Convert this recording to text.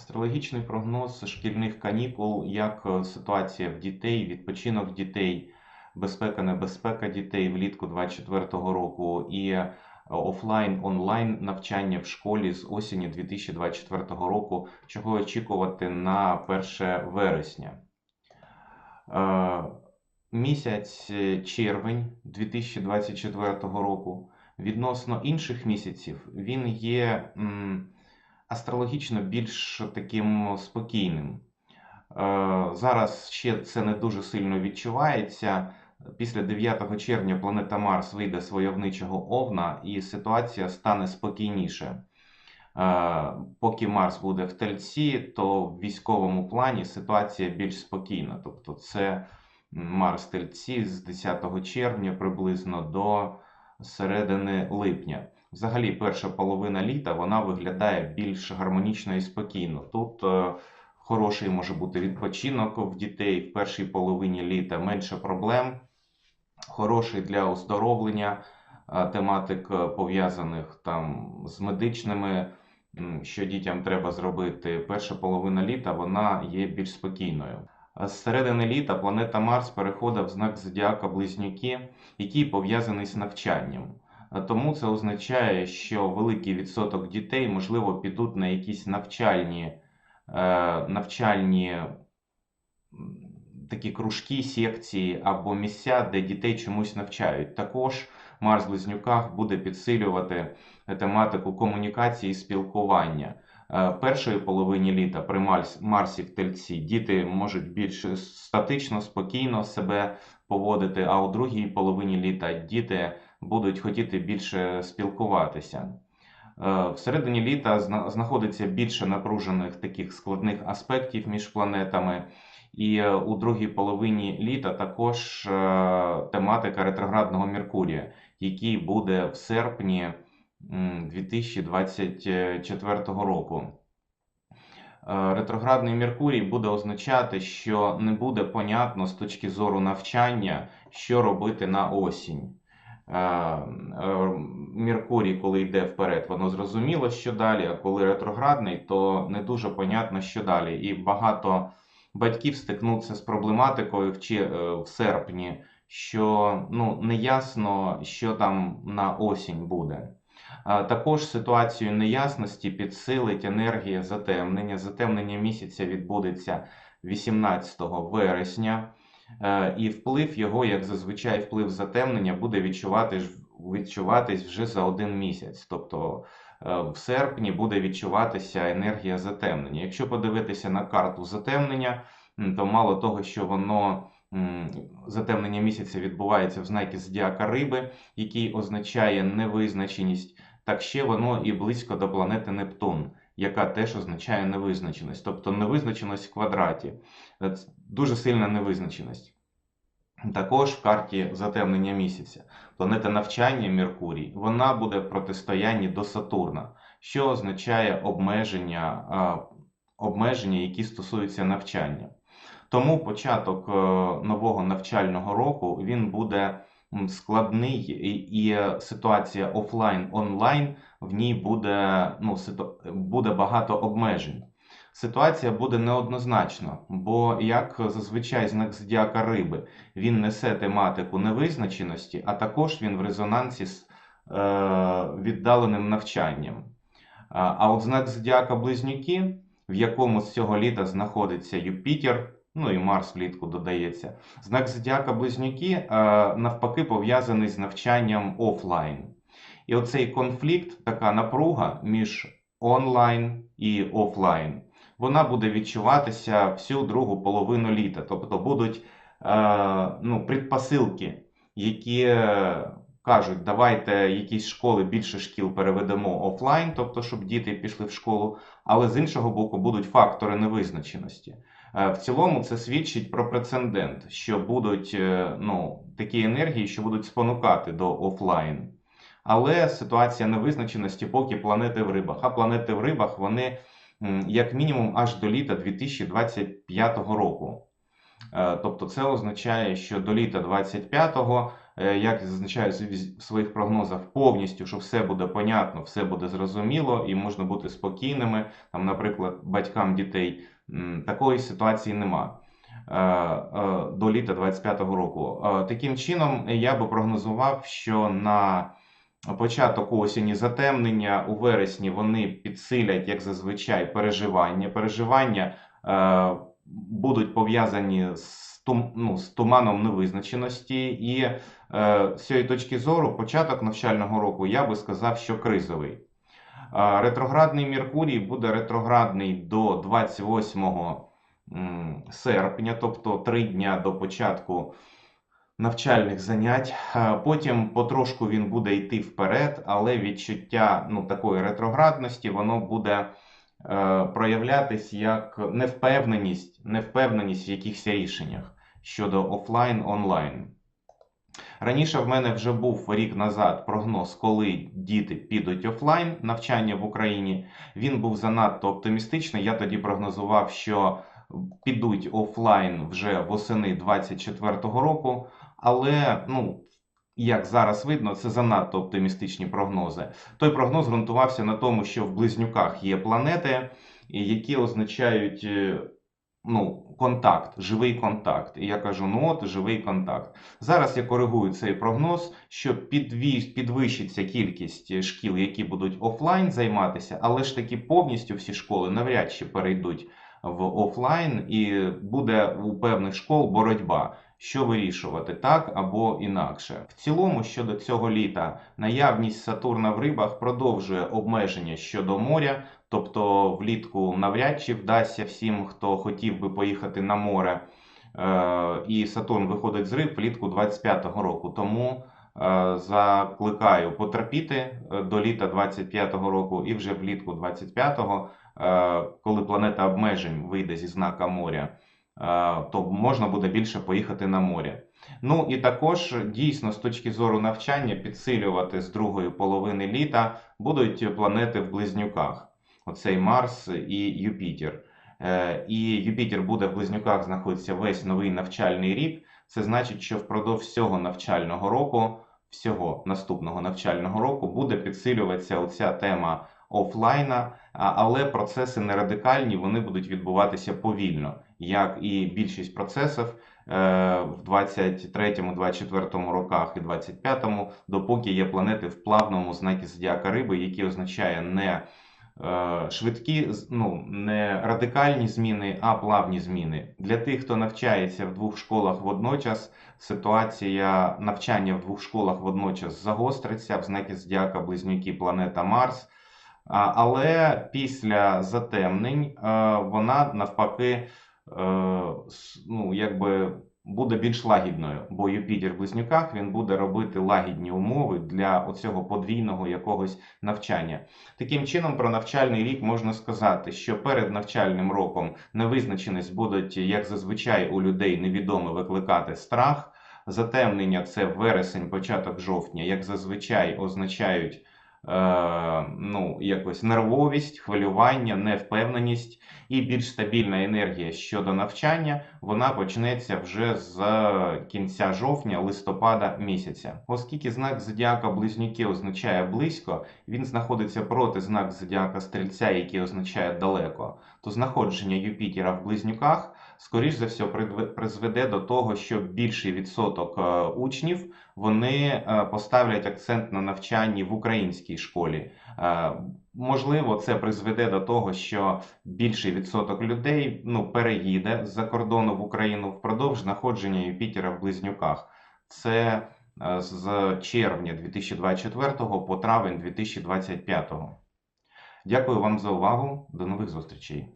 Астрологічний прогноз шкільних канікул, як е, ситуація в дітей, відпочинок дітей, безпека, небезпека дітей влітку 2024 року і е, офлайн, онлайн навчання в школі з осені 2024 року, чого очікувати на 1 вересня. Е, Місяць червень 2024 року відносно інших місяців він є м, астрологічно більш таким спокійним. Е, Зараз ще це не дуже сильно відчувається. Після 9 червня планета Марс вийде з войовничого Овна, і ситуація стане спокійніше. Е, Поки Марс буде в Тельці, то в військовому плані ситуація більш спокійна. Тобто, це Марс Тельці з 10 червня приблизно до середини липня. Взагалі, перша половина літа вона виглядає більш гармонічно і спокійно. Тут е, хороший може бути відпочинок в дітей в першій половині літа, менше проблем, хороший для оздоровлення е, тематик е, пов'язаних там з медичними, що дітям треба зробити. Перша половина літа вона є більш спокійною. З середини літа планета Марс переходить в знак зодіака Близнюки, який пов'язаний з навчанням. Тому це означає, що великий відсоток дітей, можливо, підуть на якісь навчальні, е, навчальні такі кружки, секції або місця, де дітей чомусь навчають. Також Марс Близнюках буде підсилювати тематику комунікації і спілкування. Е, першої половині літа при Марс- Марсі в Тельці діти можуть більш статично, спокійно себе поводити, а у другій половині літа діти будуть хотіти більше спілкуватися. Е, Всередині літа знаходиться більше напружених таких складних аспектів між планетами. І е, у другій половині літа також е, тематика ретроградного Меркурія, який буде в серпні 2024 року. Ретроградний Меркурій буде означати, що не буде понятно з точки зору навчання, що робити на осінь. Е, Меркурій, коли йде вперед, воно зрозуміло, що далі, а коли ретроградний, то не дуже понятно, що далі. І багато батьків стикнуться з проблематикою е, в серпні, що ну, неясно, що там на осінь буде. Також ситуацію неясності підсилить енергія затемнення. Затемнення місяця відбудеться 18 вересня, і вплив його, як зазвичай, вплив затемнення буде відчувати, відчуватись вже за один місяць. Тобто е, в серпні буде відчуватися енергія затемнення. Якщо подивитися на карту затемнення, то мало того, що воно затемнення місяця відбувається в знакі зодіака Риби, який означає невизначеність, так ще воно і близько до планети Нептун, яка теж означає невизначеність, тобто невизначеність в квадраті. Е, Дуже сильна невизначеність. Також в карті затемнення місяця. Планета навчання Меркурій, вона буде в протистоянні до Сатурна, що означає обмеження, обмеження, які стосуються навчання. Тому початок е, нового навчального року він буде складний, і, і ситуація офлайн-онлайн в ній буде, ну, ситу- буде багато обмежень. Ситуація буде неоднозначна, бо як зазвичай знак зодіака риби, він несе тематику невизначеності, а також він в резонансі з е, віддаленим навчанням. А от знак зодіака Близнюки, в якому з цього літа знаходиться Юпітер, ну і Марс влітку додається, знак зодіака Близнюки е, навпаки пов'язаний з навчанням офлайн. І оцей конфлікт, така напруга між онлайн і офлайн, вона буде відчуватися всю другу половину літа. Тобто будуть е, ну, предпосилки, які е, кажуть, давайте якісь школи, більше шкіл переведемо офлайн, тобто, щоб діти пішли в школу, але з іншого боку будуть фактори невизначеності. Е, В цілому це свідчить про прецедент, що будуть е, ну, такі енергії, що будуть спонукати до офлайн. Але ситуація невизначеності поки планети в рибах. А планети в рибах вони як мінімум аж до літа 2025 року. Е, Тобто це означає, що до літа 25-го е, як зазначаю в своїх прогнозах, повністю, що все буде понятно, все буде зрозуміло і можна бути спокійними. Там, наприклад, батькам дітей такої ситуації нема. е, е, До літа 25-го року. Е, Таким чином, я би прогнозував, що на початок осені затемнення у вересні вони підсилять, як зазвичай, переживання. Переживання будуть пов'язані з, ну, з туманом невизначеності, і з цієї точки зору, початок навчального року я би сказав, що кризовий. Ретроградний Меркурій буде ретроградний до 28 серпня, тобто три дня до початку навчальних занять. Потім потрошку він буде йти вперед, але відчуття ну, такої ретроградності воно буде е, проявлятись як невпевненість, невпевненість в якихось рішеннях щодо офлайн онлайн. Раніше в мене вже був рік назад прогноз, коли діти підуть офлайн навчання в Україні. Він був занадто оптимістичний. Я тоді прогнозував, що підуть офлайн вже восени 24-го року. Але, ну, як зараз видно, це занадто оптимістичні прогнози. Той прогноз ґрунтувався на тому, що в близнюках є планети, які означають е, ну, контакт, живий контакт. І я кажу, ну от живий контакт. Зараз я коригую цей прогноз, що підвищиться кількість шкіл, які будуть офлайн займатися, але ж таки повністю всі школи навряд чи перейдуть в офлайн, і буде у певних школ боротьба. Що вирішувати так або інакше. В цілому, щодо цього літа, наявність Сатурна в рибах продовжує обмеження щодо моря, тобто влітку навряд чи вдасться всім, хто хотів би поїхати на море. Е, І Сатурн виходить з риб влітку 25-го року. Тому е, закликаю потерпіти е, до літа 25-го року і вже влітку 25-го, е, коли планета обмежень вийде зі знака моря то можна буде більше поїхати на море. Ну і також дійсно з точки зору навчання підсилювати з другої половини літа будуть планети в близнюках. Оцей Марс і Юпітер. Е, І Юпітер буде в близнюках знаходитися весь новий навчальний рік. Це значить, що впродовж всього навчального року, всього наступного навчального року буде підсилюватися оця тема офлайна, але процеси не радикальні, вони будуть відбуватися повільно, як і більшість процесів е, в 23-24 роках і 25-му, допоки є планети в плавному знакі зодіака риби, який означає не швидкі, ну не радикальні зміни, а плавні зміни. Для тих, хто навчається в двох школах водночас, ситуація навчання в двох школах водночас загостриться в знакі зодіака близнюки планета Марс. Але після затемнень е, вона навпаки е, ну, якби буде більш лагідною, бо Юпітер в близнюках він буде робити лагідні умови для оцього подвійного якогось навчання. Таким чином, про навчальний рік можна сказати, що перед навчальним роком невизначеність будуть, як зазвичай, у людей невідомо викликати страх. Затемнення це вересень, початок жовтня, як зазвичай означають. Е, ну, якось нервовість, хвилювання, невпевненість і більш стабільна енергія щодо навчання, вона почнеться вже з кінця жовтня, листопада місяця. Оскільки знак зодіака близнюки означає близько, він знаходиться проти знак зодіака стрільця, який означає далеко, то знаходження Юпітера в близнюках скоріш за все призведе до того, що більший відсоток е, учнів вони е, поставлять акцент на навчанні в українській школі. Е, можливо, це призведе до того, що більший відсоток людей ну, переїде з-за кордону в Україну впродовж знаходження Юпітера в близнюках. Це з червня 2024 по травень 2025. Дякую вам за увагу. До нових зустрічей.